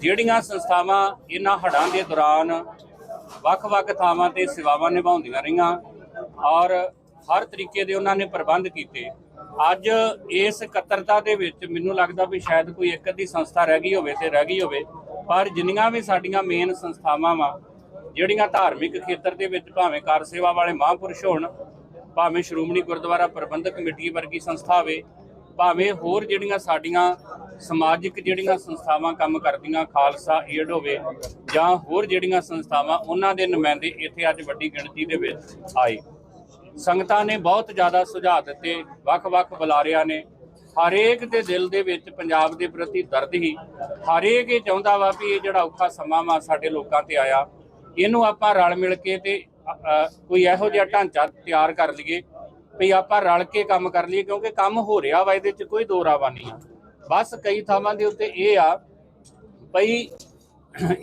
ਜਿਹੜੀਆਂ ਸੰਸਥਾਵਾਂ ਇਹਨਾਂ ਹੜ੍ਹਾਂ ਦੇ ਦੌਰਾਨ ਵੱਖ-ਵੱਖ ਥਾਵਾਂ ਤੇ ਸੇਵਾਵਾਂ ਨਿਭਾਉਂਦੀਆਂ ਰਹੀਆਂ ਔਰ ਹਰ ਤਰੀਕੇ ਦੇ ਉਹਨਾਂ ਨੇ ਪ੍ਰਬੰਧ ਕੀਤੇ, ਅੱਜ ਇਸ ਇਕੱਤਰਤਾ ਦੇ ਵਿੱਚ ਮੈਨੂੰ ਲੱਗਦਾ ਵੀ ਸ਼ਾਇਦ ਕੋਈ ਇੱਕ ਅੱਧੀ ਸੰਸਥਾ ਰਹਿ ਗਈ ਹੋਵੇ ਤੇ ਰਹਿ ਗਈ ਹੋਵੇ, ਪਰ ਜਿੰਨੀਆਂ ਵੀ ਸਾਡੀਆਂ ਮੇਨ ਸੰਸਥਾਵਾਂ ਵਾ, ਜਿਹੜੀਆਂ ਧਾਰਮਿਕ ਖੇਤਰ ਦੇ ਵਿੱਚ ਭਾਵੇਂ ਕਾਰ ਸੇਵਾ ਵਾਲੇ ਮਹਾਂਪੁਰਸ਼ ਹੋਣ, ਭਾਵੇਂ ਸ਼੍ਰੋਮਣੀ ਗੁਰਦੁਆਰਾ ਪ੍ਰਬੰਧਕ ਕਮੇਟੀ ਵਰਗੀ ਸੰਸਥਾ ਹੋਵੇ ਭਾਵੇਂ ਹੋਰ ਜਿਹੜੀਆਂ ਸਾਡੀਆਂ ਸਮਾਜਿਕ ਜਿਹੜੀਆਂ ਸੰਸਥਾਵਾਂ ਕੰਮ ਕਰਦੀਆਂ, ਖਾਲਸਾ, ਏਡ ਹੋਵੇ ਜਾਂ ਹੋਰ ਜਿਹੜੀਆਂ ਸੰਸਥਾਵਾਂ, ਉਹਨਾਂ ਦੇ ਨੁਮਾਇੰਦੇ ਇੱਥੇ ਅੱਜ ਵੱਡੀ ਗਿਣਤੀ ਦੇ ਵਿੱਚ ਆਏ। ਸੰਗਤਾਂ ਨੇ ਬਹੁਤ ਜ਼ਿਆਦਾ ਸੁਝਾਅ ਦਿੱਤੇ, ਵੱਖ-ਵੱਖ ਬੁਲਾਰਿਆਂ ਨੇ। ਹਰੇਕ ਦੇ ਦਿਲ ਦੇ ਵਿੱਚ ਪੰਜਾਬ ਦੇ ਪ੍ਰਤੀ ਦਰਦ ਹੀ। ਹਰੇਕ ਇਹ ਚਾਹੁੰਦਾ ਵਾ ਵੀ ਇਹ ਜਿਹੜਾ ਔਖਾ ਸਮਾਂ ਵਾ ਸਾਡੇ ਲੋਕਾਂ ਤੇ ਆਇਆ। ਇਹਨੂੰ ਆਪਾਂ ਰਲ ਮਿਲ ਕੇ ਤੇ ਕੋਈ ਇਹੋ ਜਿਹਾ ਢਾਂਚਾ ਤਿਆਰ ਕਰ ਲਈਏ। ਵੀ ਆਪਾਂ ਰਲ ਕੇ ਕੰਮ ਕਰ ਲਈਏ, ਕਿਉਂਕਿ ਕੰਮ ਹੋ ਰਿਹਾ ਵਾ, ਇਹਦੇ 'ਚ ਕੋਈ ਦੋ ਰਾਵਾ ਨਹੀਂ ਆ। ਬਸ ਕਈ ਥਾਵਾਂ ਦੇ ਉੱਤੇ ਇਹ ਆ ਭਈ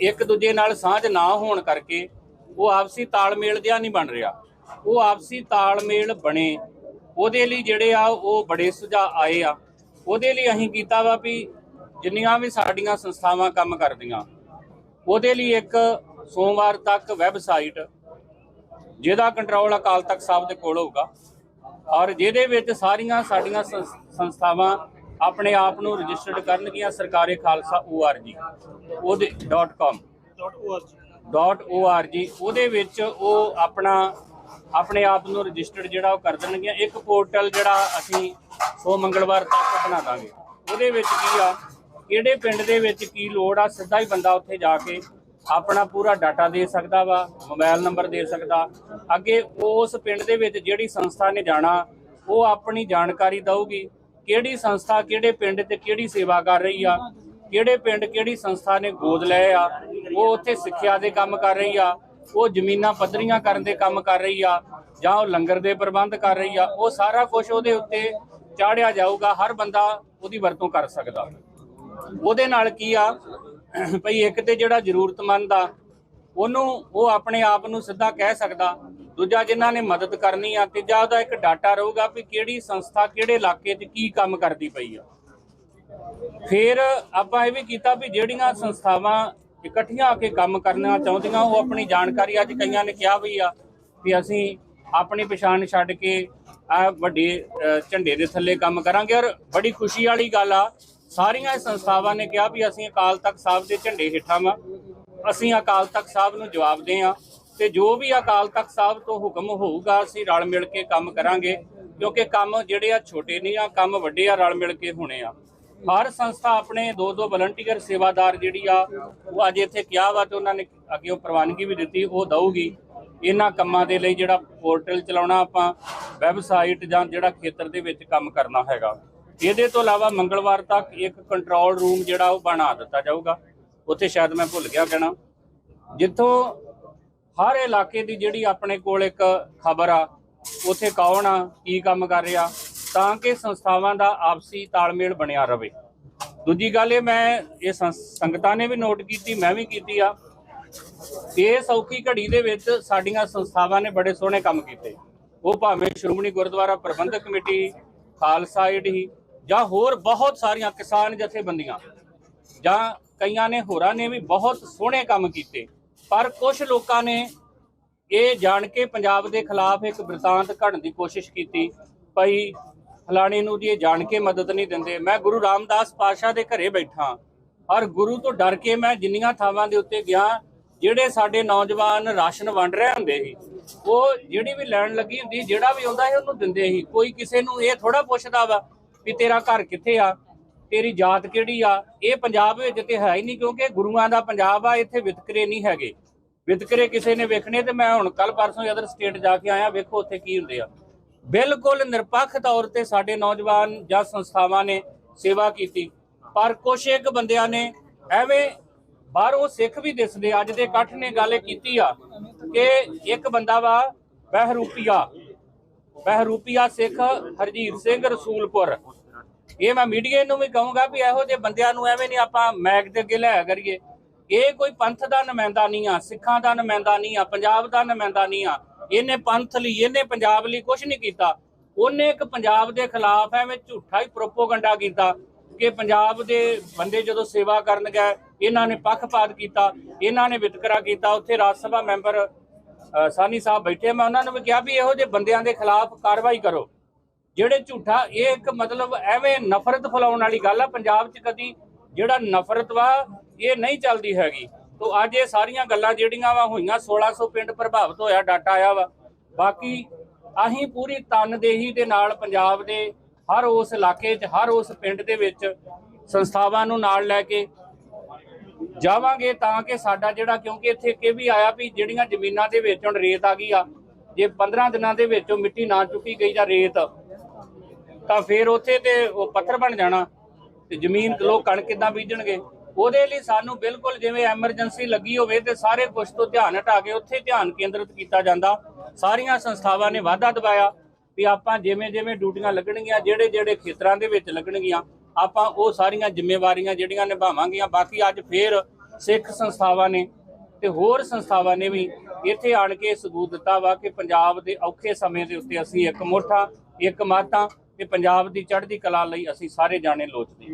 ਇੱਕ ਦੂਜੇ ਨਾਲ ਸਾਂਝ ਨਾ ਹੋਣ ਕਰਕੇ ਉਹ ਆਪਸੀ ਤਾਲਮੇਲ ਜਿਹਾ ਨਹੀਂ ਬਣ ਰਿਹਾ। ਉਹ ਆਪਸੀ ਤਾਲਮੇਲ ਬਣੇ। ਉਹਦੇ ਲਈ ਜਿਹੜੇ ਆ, ਉਹ ਬੜੇ ਸੁਝਾਅ ਆਏ ਆ। ਉਹਦੇ ਲਈ ਅਸੀਂ ਕੀਤਾ ਵਾ ਵੀ ਜਿੰਨੀਆਂ ਵੀ ਸਾਡੀਆਂ ਸੰਸਥਾਵਾਂ ਕੰਮ ਕਰਦੀਆਂ, ਉਹਦੇ ਲਈ ਇੱਕ ਸੋਮਵਾਰ ਤੱਕ ਵੈਬਸਾਈਟ, ਜਿਹਦਾ ਕੰਟਰੋਲ ਅਕਾਲ ਤਖਤ ਸਾਹਿਬ ਦੇ ਕੋਲ ਹੋਊਗਾ। ਔਰ ਜਿਹਦੇ ਵਿੱਚ ਸਾਰੀਆਂ ਸਾਡੀਆਂ ਸੰਸ- ਸੰਸਥਾਵਾਂ ਆਪਣੇ ਆਪ ਨੂੰ ਰਜਿਸਟਰਡ ਕਰਨਗੀਆਂ ਸਰਕਾਰੇ ਖਾਲਸਾ org ਉਹਦੇ .com .org ਉਹਦੇ ਵਿੱਚ ਉਹ ਆਪਣਾ ਆਪਣੇ ਆਪ ਨੂੰ ਰਜਿਸਟਰਡ ਜਿਹੜਾ ਉਹ ਕਰ ਦੇਣਗੀਆਂ। ਇੱਕ ਪੋਰਟਲ ਜਿਹੜਾ ਅਸੀਂ ਸੋ ਮੰਗਲਵਾਰ ਤੱਕ ਬਣਾ ਦਾਂਗੇ। ਉਹਦੇ ਵਿੱਚ ਕੀ ਆ ਕਿਹੜੇ ਪਿੰਡ ਦੇ ਵਿੱਚ ਕੀ ਲੋੜ ਆ ਸਿੱਧਾ ਹੀ ਬੰਦਾ ਉੱਥੇ ਜਾ ਕੇ ਆਪਣਾ ਪੂਰਾ ਡਾਟਾ ਦੇ ਸਕਦਾ ਵਾ, ਮੋਬਾਈਲ ਨੰਬਰ ਦੇ ਸਕਦਾ। ਅੱਗੇ ਉਸ ਪਿੰਡ ਦੇ ਵਿੱਚ ਜਿਹੜੀ ਸੰਸਥਾ ਨੇ ਜਾਣਾ, ਉਹ ਆਪਣੀ ਜਾਣਕਾਰੀ ਦਊਗੀ, ਕਿਹੜੀ ਸੰਸਥਾ ਕਿਹੜੇ ਪਿੰਡ ਤੇ ਕਿਹੜੀ ਸੇਵਾ ਕਰ ਰਹੀ ਆ, ਕਿਹੜੇ ਪਿੰਡ ਕਿਹੜੀ ਸੰਸਥਾ ਨੇ ਗੋਦ ਲਏ ਆ, ਉਹ ਉੱਥੇ ਸਿੱਖਿਆ ਦੇ ਕੰਮ ਕਰ ਰਹੀ ਆ, ਉਹ ਜ਼ਮੀਨਾਂ ਪੱਧਰੀਆਂ ਕਰਨ ਦੇ ਕੰਮ ਕਰ ਰਹੀ ਆ, ਜਾਂ ਉਹ ਲੰਗਰ ਦੇ ਪ੍ਰਬੰਧ ਕਰ ਰਹੀ ਆ, ਉਹ ਸਾਰਾ ਕੁਝ ਉਹਦੇ ਉੱਤੇ ਚਾੜਿਆ ਜਾਊਗਾ, ਹਰ ਬੰਦਾ ਉਹਦੀ ਵਰਤੋਂ ਕਰ ਸਕਦਾ। ਉਹਦੇ ਨਾਲ ਕੀ ਆ ਭਈ ਇੱਕ ਤੇ ਜਿਹੜਾ ਜ਼ਰੂਰਤਮੰਦ ਆ, ਉਹਨੂੰ ਉਹ ਆਪਣੇ ਆਪ ਨੂੰ ਸਿੱਧਾ ਕਹਿ ਸਕਦਾ। ਦੂਜਾ ਜਿਨ੍ਹਾਂ ਨੇ ਮਦਦ ਕਰਨੀ ਆ, ਤੀਜਾ ਉਹਦਾ ਇੱਕ ਡਾਟਾ ਰਹੂਗਾ ਵੀ ਕਿਹੜੀ ਸੰਸਥਾ ਕਿਹੜੇ ਇਲਾਕੇ 'ਚ ਕੀ ਕੰਮ ਕਰਦੀ ਪਈ ਆ। ਫਿਰ ਆਪਾਂ ਇਹ ਵੀ ਕੀਤਾ ਵੀ ਜਿਹੜੀਆਂ ਸੰਸਥਾਵਾਂ ਇਕੱਠੀਆਂ ਆ ਕੇ ਕੰਮ ਕਰਨਾ ਚਾਹੁੰਦੀਆਂ, ਉਹ ਆਪਣੀ ਜਾਣਕਾਰੀ ਅੱਜ ਕਈਆਂ ਨੇ ਕਿਹਾ ਵੀ ਆ, ਵੀ ਅਸੀਂ ਆਪਣੀ ਪਛਾਣ ਛੱਡ ਕੇ ਆ ਵੱਡੇ ਝੰਡੇ ਦੇ ਥੱਲੇ ਕੰਮ ਕਰਾਂਗੇ। ਔਰ ਬੜੀ ਖੁਸ਼ੀ ਵਾਲੀ ਗੱਲ ਆ ਸਾਰੀਆਂ ਇਹ ਸੰਸਥਾਵਾਂ ਨੇ ਕਿਹਾ ਵੀ ਅਸੀਂ ਅਕਾਲ ਤਖਤ ਸਾਹਿਬ ਦੇ ਝੰਡੇ ਹੇਠਾਂ ਵਾਂ। ਅਸੀਂ ਅਕਾਲ ਤਖਤ ਸਾਹਿਬ ਨੂੰ ਜਵਾਬ ਦੇ ਆ ਤੇ ਜੋ ਵੀ ਅਕਾਲ ਤਖਤ ਸਾਹਿਬ ਤੋਂ ਹੁਕਮ ਹੋਊਗਾ, ਅਸੀਂ ਰਲ ਮਿਲ ਕੇ ਕੰਮ ਕਰਾਂਗੇ, ਕਿਉਂਕਿ ਕੰਮ ਜਿਹੜੇ ਆ ਛੋਟੇ ਨਹੀਂ ਆ ਕੰਮ ਵੱਡੇ ਆ, ਰਲ ਮਿਲ ਕੇ ਹੋਣੇ ਆ। ਹਰ ਸੰਸਥਾ ਆਪਣੇ ਦੋ ਦੋ ਵਲੰਟੀਅਰ ਸੇਵਾਦਾਰ ਜਿਹੜੀ ਆ, ਉਹ ਅੱਜ ਇੱਥੇ ਕਿਹਾ ਵਾ ਤੇ ਉਹਨਾਂ ਨੇ ਅੱਗੇ ਉਹ ਪ੍ਰਵਾਨਗੀ ਵੀ ਦਿੱਤੀ, ਉਹ ਦਊਗੀ। ਇਹਨਾਂ ਕੰਮਾਂ ਦੇ ਲਈ ਜਿਹੜਾ ਪੋਰਟਲ ਚਲਾਉਣਾ ਆਪਾਂ, ਵੈਬਸਾਈਟ ਜਾਂ ਜਿਹੜਾ ਖੇਤਰ ਦੇ ਵਿੱਚ ਕੰਮ ਕਰਨਾ ਹੈਗਾ। ਇਹਦੇ ਤੋਂ ਇਲਾਵਾ ਮੰਗਲਵਾਰ ਤੱਕ ਇੱਕ ਕੰਟਰੋਲ ਰੂਮ ਜਿਹੜਾ ਉਹ ਬਣਾ ਦਿੱਤਾ ਜਾਊਗਾ। ਉੱਥੇ ਸ਼ਾਇਦ ਮੈਂ ਭੁੱਲ ਗਿਆ ਕਹਿਣਾ। ਜਿੱਥੋਂ ਹਰ ਇਲਾਕੇ ਦੀ ਜਿਹੜੀ ਆਪਣੇ ਕੋਲ ਇੱਕ ਖਬਰ ਆ, ਉੱਥੇ ਕੌਣ ਆ, ਕੀ ਕੰਮ ਕਰ ਰਿਹਾ, ਤਾਂ ਕਿ ਸੰਸਥਾਵਾਂ ਦਾ ਆਪਸੀ ਤਾਲਮੇਲ ਬਣਿਆ ਰਹੇ ਦੂਜੀ ਗੱਲ ਇਹ ਮੈਂ, ਇਹ ਸੰਸ- ਸੰਗਤਾਂ ਨੇ ਵੀ ਨੋਟ ਕੀਤੀ, ਮੈਂ ਵੀ ਕੀਤੀ ਆ। ਇਹ ਸੌਖੀ ਘੜੀ ਦੇ ਵਿੱਚ ਸਾਡੀਆਂ ਸੰਸਥਾਵਾਂ ਨੇ ਬੜੇ ਸੋਹਣੇ ਕੰਮ ਕੀਤੇ। ਉਹ ਭਾਵੇਂ ਸ਼੍ਰੋਮਣੀ ਗੁਰਦੁਆਰਾ ਪ੍ਰਬੰਧਕ ਕਮੇਟੀ, ਖਾਲਸਾ ਏਡ ਹੀ ਜਾਂ ਹੋਰ ਬਹੁਤ ਸਾਰੀਆਂ ਕਿਸਾਨ ਜਥੇਬੰਦੀਆਂ ਜਾਂ ਕਈਆਂ ਨੇ, ਹੋਰਾਂ ਨੇ ਵੀ ਬਹੁਤ ਸੋਹਣੇ ਕੰਮ ਕੀਤੇ। ਪਰ ਕੁਝ ਲੋਕਾਂ ਨੇ ਇਹ ਜਾਣ ਕੇ ਪੰਜਾਬ ਦੇ ਖਿਲਾਫ ਇੱਕ ਬ੍ਰਿਤਾਂਤ ਘੜਨ ਦੀ ਕੋਸ਼ਿਸ਼ ਕੀਤੀ। ਭਈ ਫਲਾਣੇ ਨੂੰ ਜੀ ਇਹ ਜਾਣ ਕੇ ਮਦਦ ਨਹੀਂ ਦਿੰਦੇ। ਮੈਂ ਗੁਰੂ ਰਾਮਦਾਸ ਪਾਸ਼ਾ ਦੇ ਘਰੇ ਬੈਠਾ। ਔਰ ਗੁਰੂ ਤੋਂ ਡਰ ਕੇ ਮੈਂ ਜਿੰਨੀਆਂ ਥਾਵਾਂ ਦੇ ਉੱਤੇ ਗਿਆ, ਜਿਹੜੇ ਸਾਡੇ ਨੌਜਵਾਨ ਰਾਸ਼ਨ ਵੰਡ ਰਹੇ ਹੁੰਦੇ ਸੀ, ਉਹ ਜਿਹੜੀ ਵੀ ਲੈਣ ਲੱਗੀ ਹੁੰਦੀ, ਜਿਹੜਾ ਵੀ ਆਉਂਦਾ ਸੀ ਉਹਨੂੰ ਦਿੰਦੇ ਸੀ। ਕੋਈ ਕਿਸੇ ਨੂੰ ਇਹ ਥੋੜਾ ਪੁੱਛਦਾ ਵਾ ਵੀ ਤੇਰਾ ਘਰ ਕਿੱਥੇ ਆ? ਤੇਰੀ ਜਾਤ ਕਿਹੜੀ ਆ? ਇਹ ਪੰਜਾਬ ਵਿੱਚ ਤੇ ਹੈ ਹੀ ਨਹੀਂ ਕਿਉਂਕਿ ਗੁਰੂਆਂ ਦਾ ਪੰਜਾਬ ਆ, ਇੱਥੇ ਵਿਤਕਰੇ ਨਹੀਂ ਹੈਗੇ। ਵਿਤਕਰੇ ਕਿਸੇ ਨੇ ਵੇਖਣੇ ਤੇ ਮੈਂ ਹੁਣ ਕੱਲ ਪਰਸੋਂ ਅਦਰ ਸਟੇਟ ਜਾ ਕੇ ਆਇਆ, ਵੇਖੋ ਉੱਥੇ ਕੀ ਹੁੰਦੇ ਆ। ਬਿਲਕੁਲ ਨਿਰਪੱਖ ਤੌਰ ਤੇ ਸਾਡੇ ਨੌਜਵਾਨ ਜਾਂ ਸੰਸਥਾਵਾਂ ਨੇ ਸੇਵਾ ਕੀਤੀ। ਪਰ ਕੁਛ ਇੱਕ ਬੰਦਿਆਂ ਨੇ ਐਵੇਂ ਬਾਹਰੋਂ ਸਿੱਖ ਵੀ ਦਿਸਦੇ, ਅੱਜ ਦੇ ਇਕੱਠ ਨੇ ਗੱਲ ਇਹ ਕੀਤੀ ਆ ਕਿ ਇੱਕ ਬੰਦਾ ਵਾ ਬਹਿਰੂਪੀਆ ਬਹਿਰੂਪੀਆ ਸਿੱਖ ਹਰਜੀਤ ਸਿੰਘ ਰਸੂਲਪੁਰ। ਇਹ ਮੈਂ ਮੀਡੀਆ ਨੂੰ ਵੀ ਕਹੂੰਗਾ ਵੀ ਇਹੋ ਜਿਹੇ ਬੰਦਿਆਂ ਨੂੰ ਐਵੇਂ ਨਹੀਂ ਆਪਾਂ ਮੈਕ ਦੇ ਅੱਗੇ ਲਿਆ ਕਰੀਏ। ਇਹ ਕੋਈ ਪੰਥ ਦਾ ਨੁਮਾਇੰਦਾ ਨਹੀਂ ਆ, ਸਿੱਖਾਂ ਦਾ ਨੁਮਾਇੰਦਾ ਨਹੀਂ ਆ, ਪੰਜਾਬ ਦਾ ਨੁਮਾਇੰਦਾ ਨਹੀਂ ਆ। ਇਹਨੇ ਪੰਥ ਲਈ, ਇਹਨੇ ਪੰਜਾਬ ਲਈ ਕੁਝ ਨਹੀਂ ਕੀਤਾ। ਉਹਨੇ ਇੱਕ ਪੰਜਾਬ ਦੇ ਖਿਲਾਫ ਐਵੇਂ ਝੂਠਾ ਹੀ ਪ੍ਰੋਪੋਗੰਡਾ ਕੀਤਾ ਕਿ ਪੰਜਾਬ ਦੇ ਬੰਦੇ ਜਦੋਂ ਸੇਵਾ ਕਰਨ ਗਏ, ਇਹਨਾਂ ਨੇ ਪੱਖਪਾਤ ਕੀਤਾ, ਇਹਨਾਂ ਨੇ ਵਿਤਕਰਾ ਕੀਤਾ, ਉੱਥੇ ਰਾਜ ਸਭਾ ਮੈਂਬਰ ਸਾਨੀ ਸਾਹਿਬ ਬੈਠੇ ਮੈਂ ਉਹਨਾਂ ਨੂੰ ਵੀ ਕਿਹਾ ਵੀ ਇਹੋ ਜਿਹੇ ਬੰਦਿਆਂ ਦੇ ਖਿਲਾਫ ਕਾਰਵਾਈ ਕਰੋ। ਜਿਹੜੇ ਝੂਠਾ, ਇਹ ਇੱਕ ਮਤਲਬ ਐਵੇਂ ਨਫ਼ਰਤ ਫੈਲਾਉਣ ਵਾਲੀ ਗੱਲ ਆ, ਪੰਜਾਬ 'ਚ ਕਦੀ ਜਿਹੜਾ ਨਫ਼ਰਤ ਵਾ, ਇਹ ਨਹੀਂ ਚੱਲਦੀ ਹੈਗੀ। ਤੋਂ ਅੱਜ ਇਹ ਸਾਰੀਆਂ ਗੱਲਾਂ ਜਿਹੜੀਆਂ ਵਾ ਹੋਈਆਂ 1600 ਪਿੰਡ ਪ੍ਰਭਾਵਿਤ ਹੋਇਆ, ਡਾਟਾ ਆਇਆ ਵਾ। ਬਾਕੀ ਅਸੀਂ ਪੂਰੀ ਤਨਦੇਹੀ ਦੇ ਨਾਲ ਪੰਜਾਬ ਦੇ ਹਰ ਉਸ ਇਲਾਕੇ 'ਚ, ਹਰ ਉਸ ਪਿੰਡ ਦੇ ਵਿੱਚ ਸੰਸਥਾਵਾਂ ਨੂੰ ਨਾਲ ਲੈ ਕੇ ਜਾਵਾਂਗੇ ਤਾਂ ਕਿ ਸਾਡਾ ਜਿਹੜਾ, ਕਿਉਂਕਿ ਇੱਥੇ ਕਿ ਵੀ ਆਇਆ ਵੀ ਜਿਹੜੀਆਂ ਜ਼ਮੀਨਾਂ ਦੇ ਵਿੱਚ ਹੁਣ ਰੇਤ ਆ ਗਈ ਆ, ਜੇ 15 ਦਿਨਾਂ ਦੇ ਵਿੱਚ ਮਿੱਟੀ ਨਾ ਚੁੱਕੀ ਗਈ ਜਾਂ ਰੇਤ, ਤਾਂ ਫਿਰ ਉੱਥੇ ਤੇ ਉਹ ਪੱਥਰ ਬਣ ਜਾਣਾ ਤੇ ਜ਼ਮੀਨ ਲੋਕ ਕਣਕ ਕਿੱਦਾਂ ਬੀਜਣਗੇ? ਉਹਦੇ ਲਈ ਸਾਨੂੰ ਬਿਲਕੁਲ ਜਿਵੇਂ ਐਮਰਜੈਂਸੀ ਲੱਗੀ ਹੋਵੇ ਤੇ ਸਾਰੇ ਕੁਝ ਤੋਂ ਧਿਆਨ ਹਟਾ ਕੇ ਉੱਥੇ ਧਿਆਨ ਕੇਂਦਰਿਤ ਕੀਤਾ ਜਾਂਦਾ। ਸਾਰੀਆਂ ਸੰਸਥਾਵਾਂ ਨੇ ਵਾਅਦਾ ਦਵਾਇਆ ਵੀ ਆਪਾਂ ਜਿਵੇਂ ਜਿਵੇਂ ਡਿਊਟੀਆਂ ਲੱਗਣਗੀਆਂ ਜਿਹੜੇ ਜਿਹੜੇ ਖੇਤਰਾਂ ਦੇ ਵਿੱਚ ਲੱਗਣਗੀਆਂ ਆਪਾਂ ਉਹ ਸਾਰੀਆਂ ਜ਼ਿੰਮੇਵਾਰੀਆਂ ਜਿਹੜੀਆਂ ਨਿਭਾਵਾਂਗੀਆਂ, ਬਾਕੀ ਅੱਜ ਫੇਰ ਸਿੱਖ ਸੰਸਥਾਵਾਂ ਨੇ ਤੇ ਹੋਰ ਸੰਸਥਾਵਾਂ ਨੇ ਵੀ ਇੱਥੇ ਆਣ ਕੇ ਸਬੂਤ ਦਿੱਤਾ ਵਾ ਕਿ ਪੰਜਾਬ ਦੇ ਔਖੇ ਸਮੇਂ ਦੇ ਉੱਤੇ ਅਸੀਂ ਇੱਕ ਮੁੱਠਾ ਇੱਕ ਮਾਤਾ ਤੇ ਪੰਜਾਬ ਦੀ ਚੜ੍ਹਦੀ ਕਲਾ ਲਈ ਅਸੀਂ ਸਾਰੇ ਜਾਣੇ ਲੋਚਦੇ ਹਾਂ।